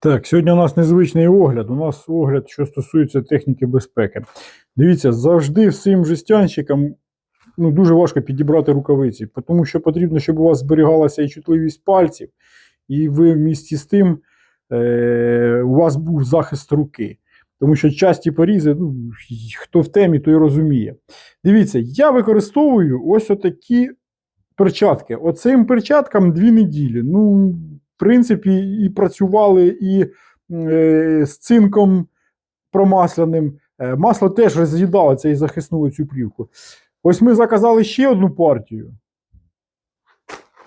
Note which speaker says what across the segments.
Speaker 1: Так, сьогодні у нас незвичний огляд. У нас огляд, що стосується техніки безпеки. Дивіться, завжди всім жестянщикам ну, дуже важко підібрати рукавиці, тому що потрібно, щоб у вас зберігалася і чутливість пальців, і ви в місті з тим е- у вас був захист руки. Тому що часті порізи, ну, хто в темі, той розуміє. Дивіться, я використовую ось отакі перчатки. Оцим перчаткам дві неділі. Ну, принципі, і працювали і е, з цинком промасляним. Е, масло теж роз'їдало це і захиснуло цю плівку. Ось ми заказали ще одну партію.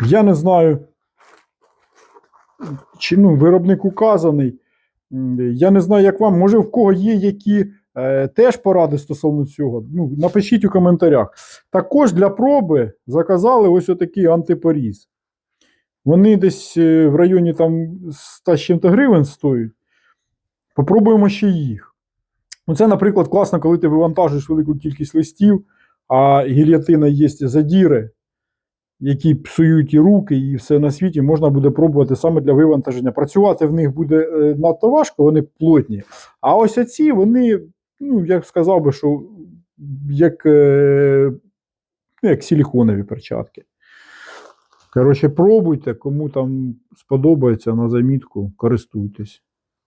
Speaker 1: Я не знаю, чи ну, виробник указаний. Я не знаю, як вам. Може, в кого є які е, теж поради стосовно цього. Ну, напишіть у коментарях. Також для проби заказали ось отакий антипоріз. Вони десь е, в районі там 100 з чим-то гривень стоять. Попробуємо ще їх. Ну, це, наприклад, класно, коли ти вивантажуєш велику кількість листів, а гільятина є задіри, які псують і руки, і все на світі можна буде пробувати саме для вивантаження. Працювати в них буде е, надто важко, вони плотні. А ось оці, вони, ну, я сказав би, що як, е, ну, як силіконові перчатки. Коротше, пробуйте, кому там сподобається на замітку, користуйтесь.